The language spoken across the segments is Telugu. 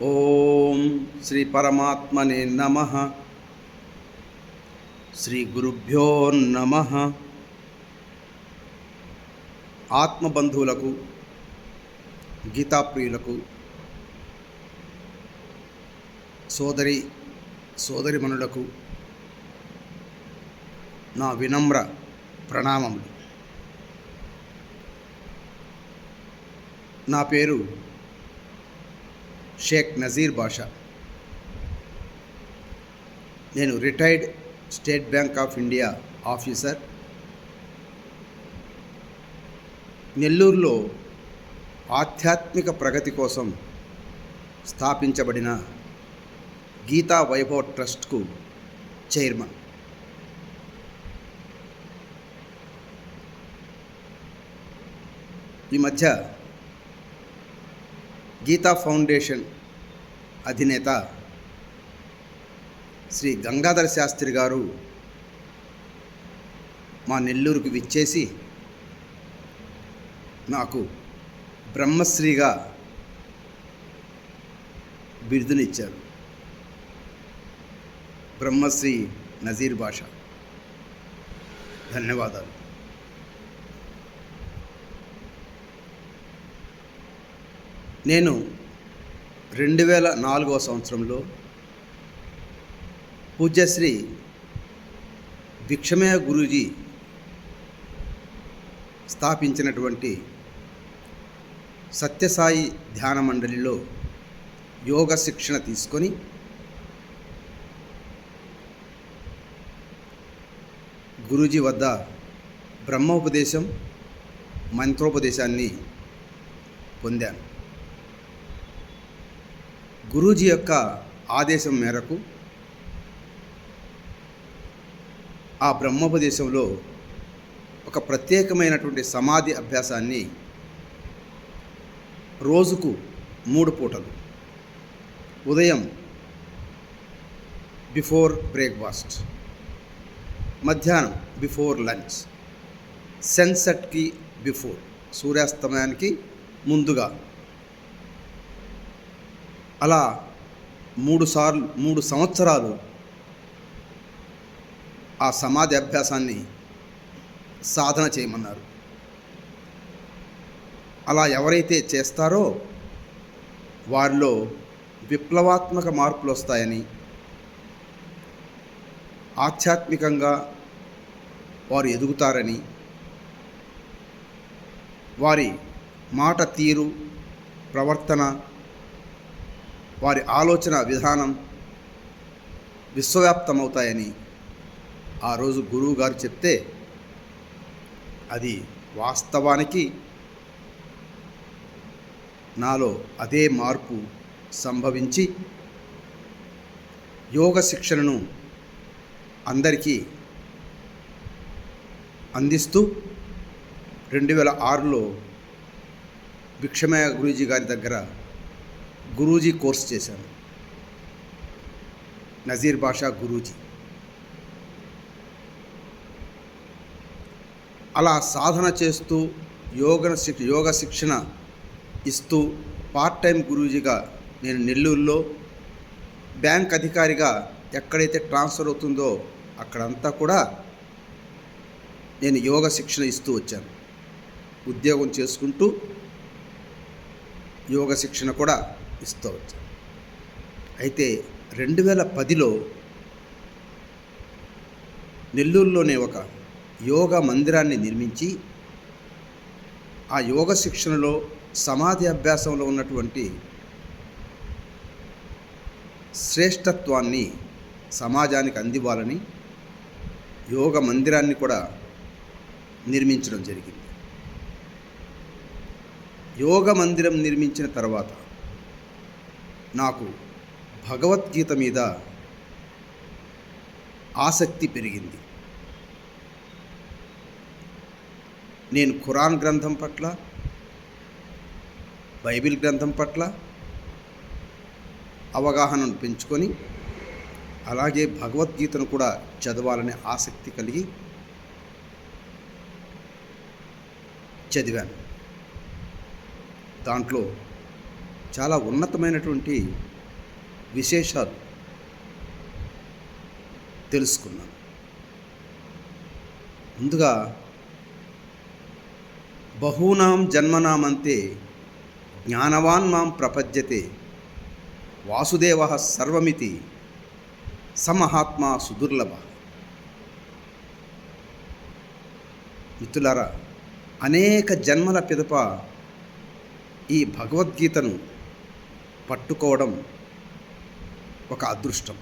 ఓం శ్రీ పరమాత్మనే నమ. శ్రీ గురుభ్యో నమ. ఆత్మబంధువులకు గీతాప్రియులకు సోదరి సోదరిమణులకు నా వినమ్ర ప్రణామములు. నా పేరు షేక్ నజీర్ బాషా. నేను retired State Bank of India officer. నెల్లూరులో ఆధ్యాత్మిక ప్రగతి కోసం స్థాపించబడిన గీతా వైభవ్ ట్రస్ట్కు చైర్మన్. ఈ మధ్య గీతా ఫౌండేషన్ అధినేత శ్రీ గంగాధర శాస్త్రి గారు మా నెల్లూరుకు విచ్చేసి నాకు బ్రహ్మశ్రీగా బిరుదునిచ్చారు బ్రహ్మశ్రీ నజీర్ భాష ధన్యవాదాలు. నేను రెండు వేల నాలుగవ సంవత్సరంలో పూజ్యశ్రీ భిక్షమయ గురూజీ స్థాపించినటువంటి సత్యసాయి ధ్యాన మండలిలో యోగ శిక్షణ తీసుకొని గురూజీ వద్ద బ్రహ్మోపదేశం మంత్రోపదేశాన్ని పొందాను. గురూజీ యొక్క ఆదేశం మేరకు ఆ బ్రహ్మోపదేశంలో ఒక ప్రత్యేకమైనటువంటి సమాధి అభ్యాసాన్ని రోజుకు మూడు పూటలు ఉదయం బిఫోర్ బ్రేక్ఫాస్ట్ మధ్యాహ్నం బిఫోర్ లంచ్ సెన్సెట్కి బిఫోర్ సూర్యాస్తమయానికి ముందుగా అలా మూడు సార్లు మూడు సంవత్సరాలు ఆ సమాధి అభ్యాసాన్ని సాధన చేయమన్నారు. అలా ఎవరైతే చేస్తారో వారిలో విప్లవాత్మక మార్పులు వస్తాయని ఆధ్యాత్మికంగా వారు ఎదుగుతారని వారి మాట తీరు ప్రవర్తన వారి ఆలోచన విధానం విశ్వవ్యాప్తమవుతాయని ఆ రోజు గురువు గారు చెప్తే అది వాస్తవానికి నాలో అదే మార్పు సంభవించి యోగ శిక్షణను అందరికీ అందిస్తూ రెండు వేల ఆరులో భిక్షమయ గురూజీ గారి దగ్గర గురూజీ కోర్స్ చేశాను. నజీర్ బాషా గురూజీ. అలా సాధన చేస్తూ యోగ యోగ శిక్షణ ఇస్తూ పార్ట్ టైం గురూజీగా నేను నెల్లూరులో బ్యాంక్ అధికారిగా ఎక్కడైతే ట్రాన్స్ఫర్ అవుతుందో అక్కడంతా కూడా నేను యోగ శిక్షణ ఇస్తూ వచ్చాను. ఉద్యోగం చేసుకుంటూ యోగ శిక్షణ కూడా ఇస్తూ అయితే రెండు వేల పదిలో నెల్లూరులోనే ఒక యోగ మందిరాన్ని నిర్మించి ఆ యోగ శిక్షణలో సమాధి అభ్యాసంలో ఉన్నటువంటి శ్రేష్టత్వాన్ని సమాజానికి అందివ్వాలని యోగ మందిరాన్ని కూడా నిర్మించడం జరిగింది. యోగ మందిరం నిర్మించిన తర్వాత నాకు భగవద్గీత మీద ఆసక్తి పెరిగింది. నేను ఖురాన్ గ్రంథం పట్ల బైబిల్ గ్రంథం పట్ల అవగాహనను పెంచుకొని అలాగే భగవద్గీతను కూడా చదవాలనే ఆసక్తి కలిగి చదివాను. దాంట్లో చాలా ఉన్నతమైనటువంటి విశేషాలు తెలుసుకున్నాను ముందుగా బహూనాం జన్మనామంతే జ్ఞానవాన్ మాం ప్రపద్యతే వాసుదేవ సర్వమితి సమహాత్మా సుదుర్లభ. మిత్రులారా అనేక జన్మల పిదప ఈ భగవద్గీతను పట్టుకోవడం ఒక అదృష్టం.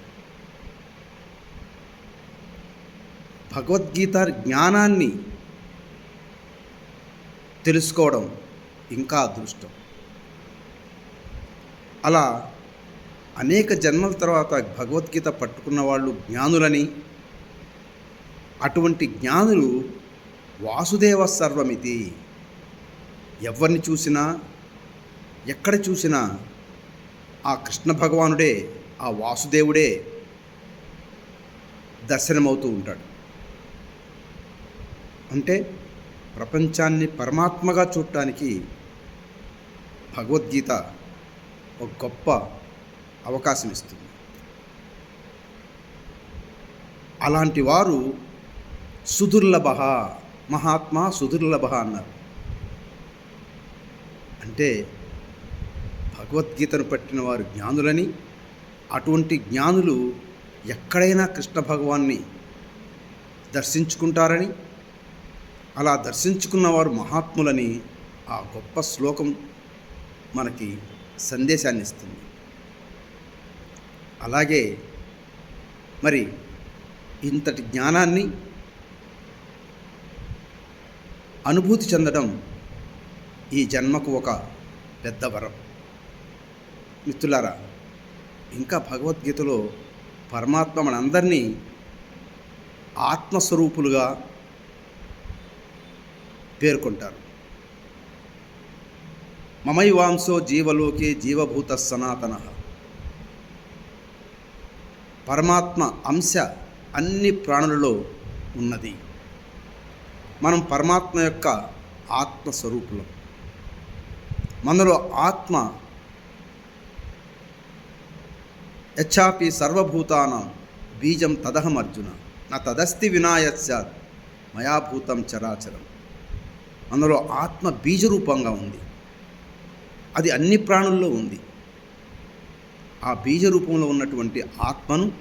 భగవద్గీత జ్ఞానాన్ని తెలుసుకోవడం ఇంకా అదృష్టం. అలా అనేక జన్మల తర్వాత భగవద్గీత పట్టుకున్న వాళ్ళు జ్ఞానులని అటువంటి జ్ఞానులు వాసుదేవ సర్వమితి. ఎవరిని చూసినా ఎక్కడ చూసినా ఆ కృష్ణ భగవానుడే ఆ వాసుదేవుడే దర్శనమవుతూ ఉంటాడు. అంటే ప్రపంచాన్ని పరమాత్మగా చూడటానికి భగవద్గీత ఒక గొప్ప అవకాశం ఇస్తుంది అలాంటి వారు సుదుర్లభ మహాత్మా సుదుర్లభ అన్నారు. అంటే భగవద్గీతను పట్టిన వారు జ్ఞానులని అటువంటి జ్ఞానులు ఎక్కడైనా కృష్ణ భగవాన్ని దర్శించుకుంటారని అలా దర్శించుకున్నవారు మహాత్ములని ఆ గొప్ప శ్లోకం మనకి సందేశాన్ని ఇస్తుంది. అలాగే మరి ఇంతటి జ్ఞానాన్ని అనుభూతి చెందడం ఈ జన్మకు ఒక పెద్ద వరం. మిత్రులారా ఇంకా భగవద్గీతలో పరమాత్మ మనందరినీ ఆత్మస్వరూపులుగా పేర్కొంటారు. మమైవాంసో జీవలోకే జీవభూత సనాతన. పరమాత్మ అంశ అన్ని ప్రాణులలో ఉన్నది. మనం పరమాత్మ యొక్క ఆత్మస్వరూపులం. మనలో ఆత్మ యచ్చాపి సర్వభూతానం బీజం తదహం అర్జున. నా తదస్తి వినాయత్సాత్ మయాభూతం చరాచరం. అందులో ఆత్మ బీజరూపంగా ఉంది. అది అన్ని ప్రాణుల్లో ఉంది. ఆ బీజ రూపంలో ఉన్నటువంటి ఆత్మను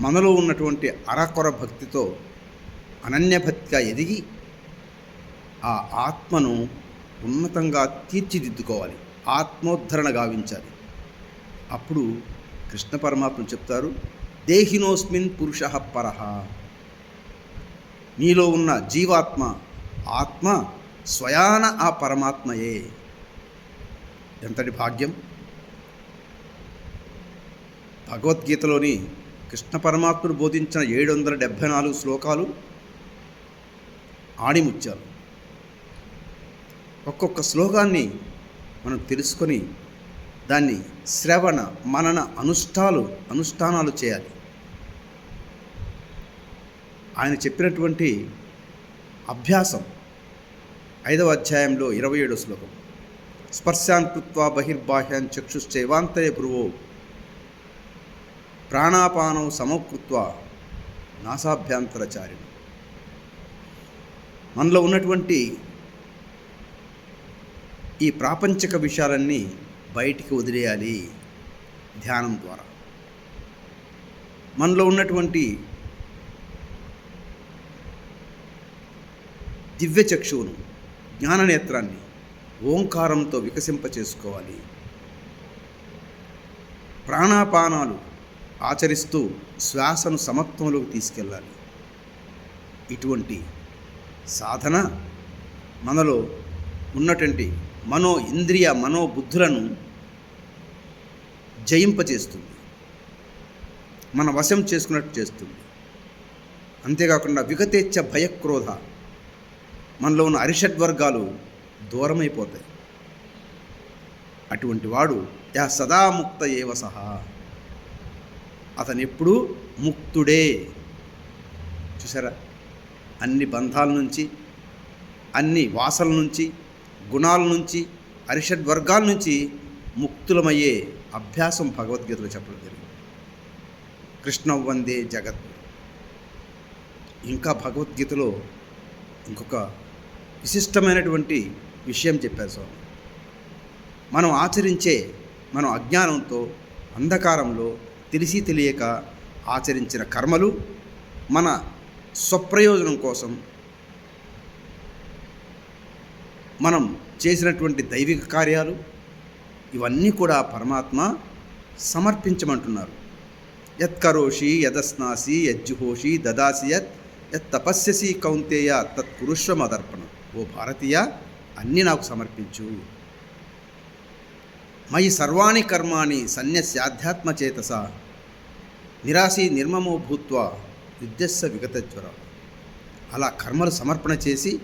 మనలో ఉన్నటువంటి అరకొర భక్తితో అనన్యభక్తిగా ఎదిగి ఆ ఆత్మను ఉన్నతంగా తీర్చిదిద్దుకోవాలి. ఆత్మోద్ధరణ గావించాలి. అప్పుడు కృష్ణ పరమాత్మ చెప్తారు దేహినోస్మిన్ పురుష పరహ నీలో ఉన్న జీవాత్మ ఆత్మ స్వయాన ఆ పరమాత్మయే. ఎంతటి భాగ్యం? భగవద్గీతలోని కృష్ణ పరమాత్ముడు బోధించిన ఏడు వందల డెబ్భై నాలుగు శ్లోకాలు ఆణిముత్యాలు. ఒక్కొక్క శ్లోకాన్ని మనం తెలుసుకొని దాన్ని శ్రవణ మనన అనుష్ఠాలు అనుష్ఠానాలు చేయాలి. ఆయన చెప్పినటువంటి అభ్యాసం ఐదవ అధ్యాయంలో ఇరవై ఏడో శ్లోకం. స్పర్శాన్ కృత్వా బహిర్బాహ్యాన్ చక్షుశ్చైవాంతరే భ్రువో. ప్రాణాపానం సమకృత్వ నాసాభ్యంతరచారిణి. మనలో ఉన్నటువంటి ఈ ప్రాపంచిక విషయాలన్నీ బయటికి వదిలేయాలి ధ్యానం ద్వారా. మనలో ఉన్నటువంటి దివ్య చక్షువును జ్ఞాననేత్రాన్ని ఓంకారంతో వికసింప చేసుకోవాలి. ప్రాణాపానాలు ఆచరిస్తూ శ్వాసను సమత్వంలోకి తీసుకెళ్ళాలి. ఇటువంటి సాధన మనలో ఉన్నటువంటి మనో ఇంద్రియ మనోబుద్ధులను జయింపచేస్తుంది మన వశం చేసుకున్నట్టు చేస్తుంది. అంతేకాకుండా విగతేచ్ఛ భయక్రోధ మనలో ఉన్న అరిషడ్వర్గాలు దూరమైపోతాయి. అటువంటి వాడు యా సదా ముక్త ఏవ సహా. అతను ఎప్పుడూ ముక్తుడే. చూసారా? అన్ని బంధాల నుంచి అన్ని వాసల నుంచి గుణాల నుంచి అరిషడ్ వర్గాల నుంచి ముక్తులమయ్యే అభ్యాసం భగవద్గీతలో చెప్పడం జరిగింది. కృష్ణ వందే జగత్. ఇంకా భగవద్గీతలో ఇంకొక విశిష్టమైనటువంటి విషయం చెప్పారు స్వామి. మనం ఆచరించే మనం అజ్ఞానంతో అంధకారంలో తెలిసి తెలియక ఆచరించిన కర్మలు మన స్వప్రయోజనం కోసం మనం చేసినటువంటి దైవిక కార్యాలు ఇవన్నీ కూడా పరమాత్మ సమర్పించమంటున్నారు. యత్కరోషి యదస్నాసి యజ్జుహోషి దదాసి యత్ యత్ తపస్యసి కౌంతేయ తత్ కురుష్వ మదర్పణ ఓ భారతీయ అన్నీ నాకు సమర్పించు. మయి సర్వాణి కర్మాణి సన్యస్యాధ్యాత్మచేతస నిరాశి నిర్మమో భూత్వ యుద్ధస్స విగతజ్వర. అలా కర్మలు సమర్పణ చేసి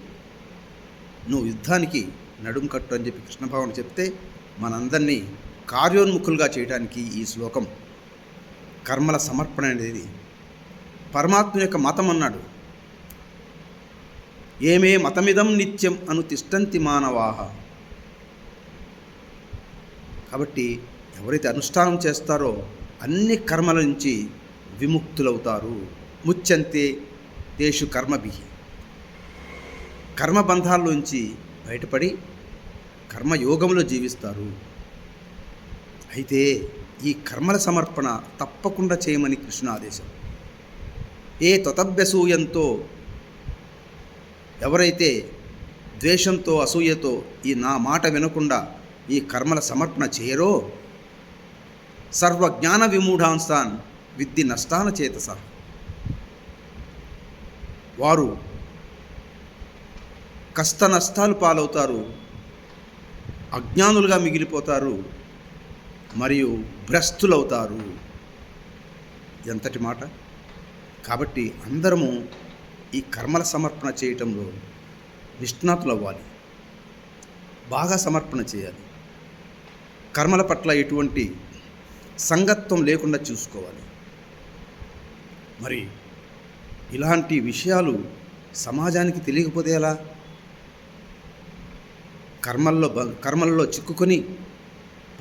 నువ్వు యుద్ధానికి నడుం కట్టు అని చెప్పి కృష్ణ చెప్తే మనందరినీ కార్యోన్ముఖులుగా చేయడానికి ఈ శ్లోకం కర్మల సమర్పణ అనేది పరమాత్మ యొక్క మతం అన్నాడు. ఏమే మతమిదం నిత్యం అను తిష్టంతి మానవాహ కాబట్టి ఎవరైతే అనుష్ఠానం చేస్తారో అన్ని కర్మల నుంచి విముక్తులవుతారు. ముచ్చంతే తేషు కర్మభి. కర్మబంధాల్లోంచి బయటపడి కర్మయోగంలో జీవిస్తారు. అయితే ఈ కర్మల సమర్పణ తప్పకుండా చేయమని కృష్ణ ఆదేశం. ఏ తొతభ్యసూయంతో ఎవరైతే ద్వేషంతో అసూయతో ఈ నా మాట వినకుండా ఈ కర్మల సమర్పణ చేయరో సర్వజ్ఞాన విమూఢాంశాన్ విద్ది నష్టాన చేతస. వారు కష్ట నష్టాలు పాలవుతారు. అజ్ఞానులుగా మిగిలిపోతారు. మరియు భ్రష్టులవుతారు. ఎంతటి మాట? కాబట్టి అందరము ఈ కర్మల సమర్పణ చేయటంలో నిష్ణాతులు అవ్వాలి బాగా సమర్పణ చేయాలి. కర్మల పట్ల ఎటువంటి సంగత్వం లేకుండా చూసుకోవాలి. మరి ఇలాంటి విషయాలు సమాజానికి తెలియకపోతే ఎలా? కర్మల్లో కర్మల్లో చిక్కుకొని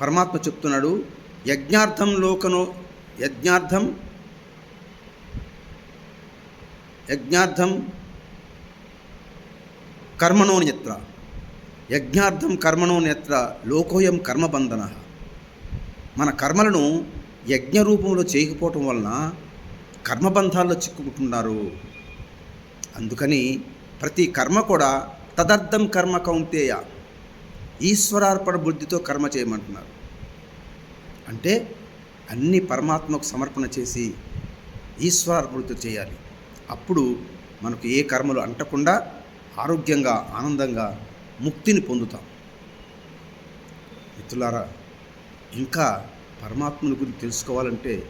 పరమాత్మ చెప్తున్నాడు యజ్ఞార్థం లోకనో యజ్ఞార్థం యజ్ఞార్థం కర్మణోన్యత్ర యజ్ఞార్థం కర్మణోన్యత్ర లోకోయం కర్మబంధన. మన కర్మలను యజ్ఞ రూపంలో చేయకపోవటం వలన కర్మబంధాల్లో చిక్కుకుంటున్నారు. అందుకని ప్రతి కర్మ కూడా తదర్థం కర్మ కౌంతేయ. ఈశ్వరార్పణ బుద్ధితో కర్మ చేయమంటున్నారు. అంటే అన్ని పరమాత్మకు సమర్పణ చేసి ఈశ్వరార్పణతో చేయాలి. అప్పుడు మనకు ఏ కర్మలు అంటకుండా ఆరోగ్యంగా ఆనందంగా ముక్తిని పొందుతాం. మిత్రులారా ఇంకా పరమాత్మని గురించి తెలుసుకోవాలంటే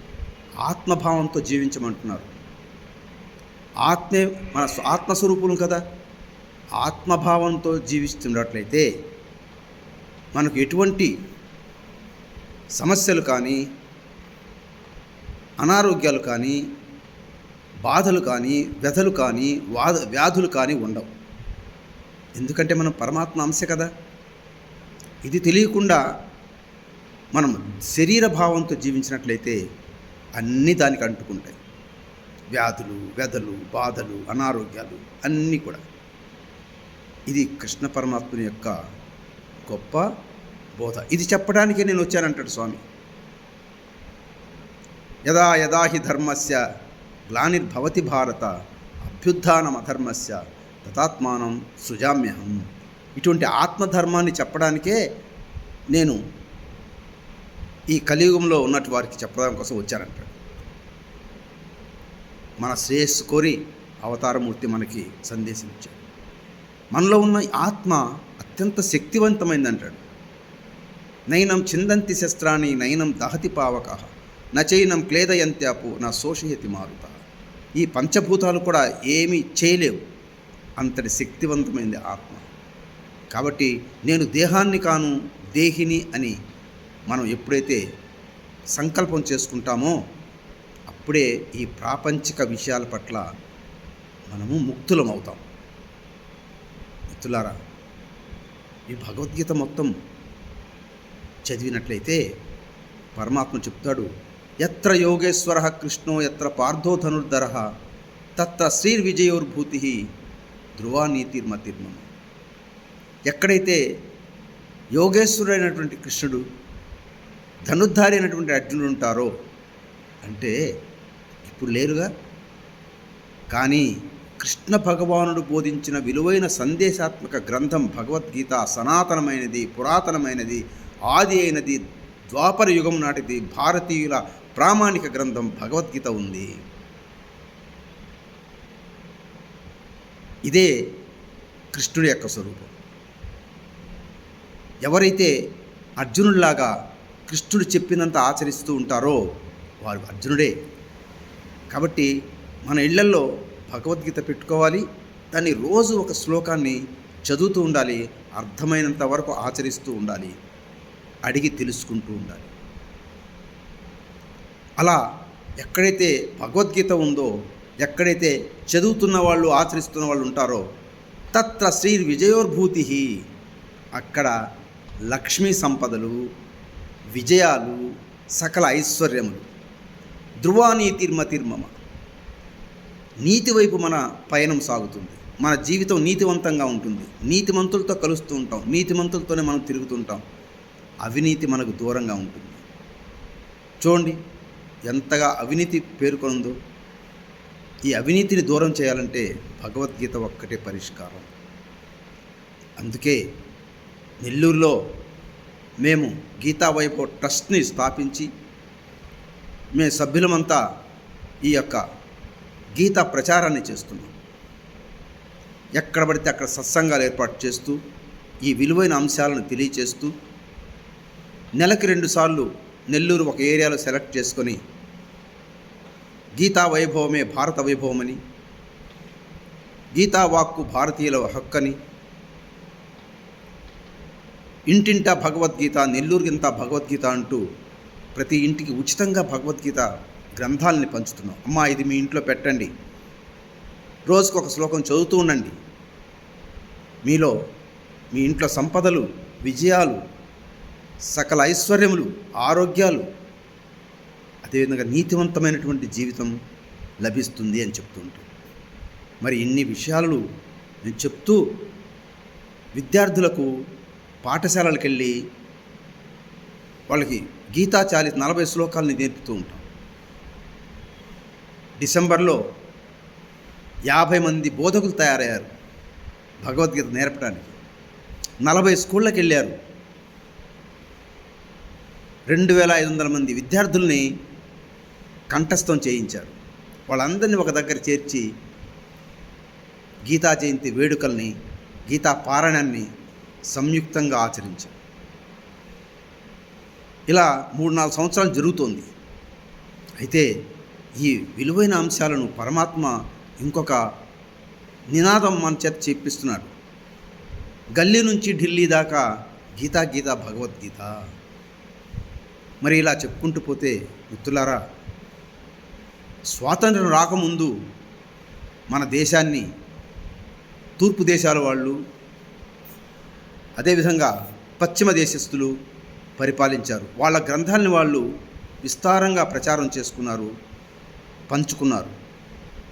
ఆత్మభావంతో జీవించమంటున్నారు. ఆత్మే మన స్వ- ఆత్మస్వరూపులు కదా. ఆత్మభావంతో జీవిస్తున్నట్లయితే మనకు ఎటువంటి సమస్యలు కానీ అనారోగ్యాలు కానీ బాధలు కానీ వ్యధలు కానీ వాద వ్యాధులు కానీ ఉండవు. ఎందుకంటే మనం పరమాత్మ అంశ కదా. ఇది తెలియకుండా మనం శరీర భావంతో జీవించినట్లయితే అన్నీ దానికి అంటుకుంటాయి. వ్యాధులు వ్యధలు బాధలు అనారోగ్యాలు అన్నీ కూడా. ఇది కృష్ణ పరమాత్మని యొక్క గొప్ప బోధ. ఇది చెప్పడానికే నేను వచ్చానంటాడు స్వామి. యదా యదా హి ధర్మస్య గ్లానిర్భవతి భారత అభ్యుత్థానం అధర్మస్య తథాత్మానం సుజామ్యహం. ఇటువంటి ఆత్మధర్మాన్ని చెప్పడానికే నేను ఈ కలియుగంలో ఉన్నట్టు వారికి చెప్పడం కోసం వచ్చానంటాడు. మన శ్రేయస్సు కోరి అవతారమూర్తి మనకి సందేశం ఇచ్చాడు మనలో ఉన్న ఈ ఆత్మ అత్యంత శక్తివంతమైంది అంటాడు నైనం చిందంతి శస్త్రాన్ని నైనం దహతి పావక నచైనం క్లేదయంత్యాపు నా శోషయతి మారుత. ఈ పంచభూతాలు కూడా ఏమీ చేయలేవు. అంతటి శక్తివంతమైంది ఆత్మ. కాబట్టి నేను దేహాన్ని కాను దేహిని అని మనం ఎప్పుడైతే సంకల్పం చేసుకుంటామో అప్పుడే ఈ ప్రాపంచిక విషయాల పట్ల మనము ముక్తులం అవుతాం మిత్రులారా ఈ భగవద్గీత మొత్తం చదివినట్లయితే పరమాత్మ చెప్తాడు ఎత్ర యోగేశ్వర కృష్ణో ఎత్ర పార్థో ధనుర్ధర తత్ర శ్రీర్విజయోర్భూతి ధ్రువానీతిర్మతిర్మమ. ఎక్కడైతే యోగేశ్వరుడైనటువంటి కృష్ణుడు ధనుర్ధారి అయినటువంటి అర్జునుడు ఉంటారో అంటే ఇప్పుడు లేరుగా? కానీ కృష్ణ భగవానుడు బోధించిన విలువైన సందేశాత్మక గ్రంథం భగవద్గీత సనాతనమైనది పురాతనమైనది ఆది అయినది ద్వాపర యుగం నాటిది భారతీయుల ప్రామాణిక గ్రంథం భగవద్గీత ఉంది. ఇదే కృష్ణుడి యొక్క స్వరూపం. ఎవరైతే అర్జునుడిలాగా కృష్ణుడు చెప్పినంత ఆచరిస్తూ ఉంటారో వారు అర్జునుడే. కాబట్టి మన ఇళ్ళల్లో భగవద్గీత పెట్టుకోవాలి. దాన్ని రోజు ఒక శ్లోకాన్ని చదువుతూ ఉండాలి. అర్థమైనంత వరకు ఆచరిస్తూ ఉండాలి. అడిగి తెలుసుకుంటూ ఉండాలి. అలా ఎక్కడైతే భగవద్గీత ఉందో ఎక్కడైతే చదువుతున్న వాళ్ళు ఆచరిస్తున్న వాళ్ళు ఉంటారో తత్ర శ్రీ విజయోర్భూతి అక్కడ లక్ష్మీ సంపదలు విజయాలు సకల ఐశ్వర్యములు. ధ్రువానీతిర్మతిర్మమ. నీతి వైపు మన పయనం సాగుతుంది. మన జీవితం నీతివంతంగా ఉంటుంది. నీతిమంతులతో కలుస్తూ ఉంటాం. నీతిమంతులతోనే మనం తిరుగుతుంటాం. అవినీతి మనకు దూరంగా ఉంటుంది. చూడండి ఎంతగా అవినీతి పేర్కొందో ఈ అవినీతిని దూరం చేయాలంటే భగవద్గీత ఒక్కటే పరిష్కారం. అందుకే నెల్లూరులో మేము గీతా వైభవ్ ట్రస్ట్ని స్థాపించి మేము సభ్యులమంతా ఈ యొక్క గీత ప్రచారాన్ని చేస్తున్నాం. ఎక్కడ పడితే అక్కడ సత్సంగాలు ఏర్పాటు చేస్తూ ఈ విలువైన అంశాలను తెలియచేస్తూ నెలకి రెండుసార్లు నెల్లూరు ఒక ఏరియాలో సెలెక్ట్ చేసుకొని గీతా వైభవమే భారత వైభవమని గీతా వాక్కు భారతీయుల హక్కని ఇంటింటా భగవద్గీత నెల్లూరుకింత భగవద్గీత అంటూ ప్రతి ఇంటికి ఉచితంగా భగవద్గీత గ్రంథాలని పంచుతున్నాం అమ్మా ఇది మీ ఇంట్లో పెట్టండి. రోజుకు ఒక శ్లోకం చదువుతూ ఉండండి. మీలో మీ ఇంట్లో సంపదలు విజయాలు సకల ఐశ్వర్యములు ఆరోగ్యాలు అదేవిధంగా నీతివంతమైనటువంటి జీవితం లభిస్తుంది అని చెప్తుంటాం మరి ఇన్ని విషయాలు నేను చెప్తూ విద్యార్థులకు పాఠశాలలకు వెళ్ళి వాళ్ళకి గీతాచాలి నలభై శ్లోకాలని నేర్పుతూ ఉంటాం. డిసెంబర్లో యాభై మంది బోధకులు తయారయ్యారు భగవద్గీత నేర్పడానికి. నలభై స్కూళ్ళకి వెళ్ళారు. రెండు వేల ఐదు వందల మంది విద్యార్థుల్ని కంఠస్థం చేయించారు. వాళ్ళందరినీ ఒక దగ్గర చేర్చి గీతా జయంతి వేడుకల్ని గీతా పారాయణాన్ని సంయుక్తంగా ఆచరించారు. ఇలా మూడు నాలుగు సంవత్సరాలు జరుగుతోంది. అయితే ఈ విలువైన అంశాలను పరమాత్మ ఇంకొక నినాదం మన చేత చెప్పిస్తున్నాడు గల్లీ నుంచి ఢిల్లీ దాకా గీతా గీత భగవద్గీత. మరి ఇలా చెప్పుకుంటూ పోతే మిత్రులారా స్వాతంత్రం రాకముందు మన దేశాన్ని తూర్పు దేశాల వాళ్ళు అదేవిధంగా పశ్చిమ దేశస్థులు పరిపాలించారు. వాళ్ళ గ్రంథాలని వాళ్ళు విస్తారంగా ప్రచారం చేసుకున్నారు. పంచుకున్నారు.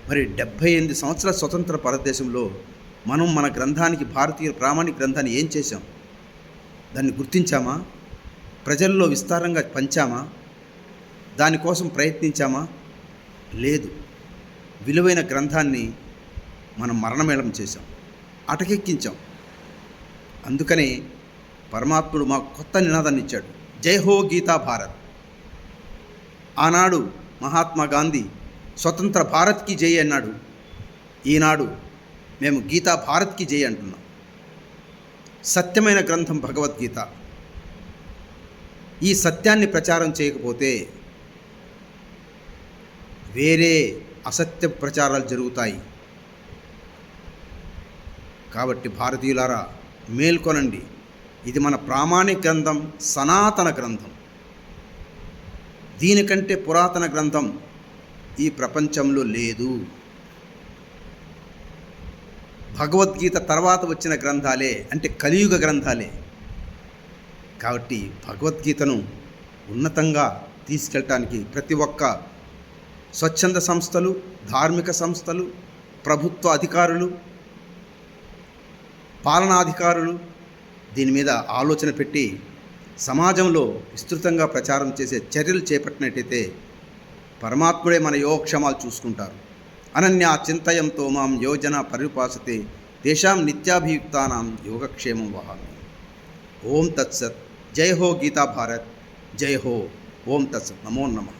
మరి డెబ్భై ఎనిమిది సంవత్సరాల స్వతంత్ర భారతదేశంలో మనం మన గ్రంథానికి భారతీయ ప్రామాణిక గ్రంథాన్ని ఏం చేశాం? దాన్ని గుర్తించామా? ప్రజల్లో విస్తారంగా పంచామా? దానికోసం ప్రయత్నించామా? లేదు. విలువైన గ్రంథాన్ని మనం మరణమేళం చేశాం. అటకెక్కించాం. అందుకనే పరమాత్ముడు మాకు కొత్త నినాదాన్ని ఇచ్చాడు. జై హో గీతా భారత్. ఆనాడు మహాత్మా గాంధీ స్వతంత్ర భారత్కి జై అన్నాడు. ఈనాడు మేము గీతా భారత్కి జై అంటున్నాం. సత్యమైన గ్రంథం భగవద్గీత. ఈ సత్యాన్ని ప్రచారం చేయకపోతే వేరే అసత్య ప్రచారాలు జరుగుతాయి. కాబట్టి భారతీయులారా మేల్కొనండి. ఇది మన ప్రామాణిక గ్రంథం సనాతన గ్రంథం. దీనికంటే పురాతన గ్రంథం ఈ ప్రపంచంలో లేదు. భగవద్గీత తర్వాత వచ్చిన గ్రంథాలే అంటే కలియుగ గ్రంథాలే. కాబట్టి భగవద్గీతను ఉన్నతంగా తీసుకెళ్ళటానికి ప్రతి ఒక్క స్వచ్ఛంద సంస్థలు ధార్మిక సంస్థలు ప్రభుత్వ అధికారులు పాలనాధికారులు దీని మీద ఆలోచన పెట్టి సమాజంలో విస్తృతంగా ప్రచారం చేసే చర్యలు చేపట్టినట్టయితే పరమాత్ముడే మన యోగక్షమాలు చూసుకుంటారు. అనన్య చింతయంతో మాం యోజన పరిపాసతే తేషాం నిత్యాభియుక్తానాం యోగక్షేమం వహామి. ఓం తత్సత్. జై హో గీతా భారత్. జై హో. ఓం తత్సత్. నమో నమః.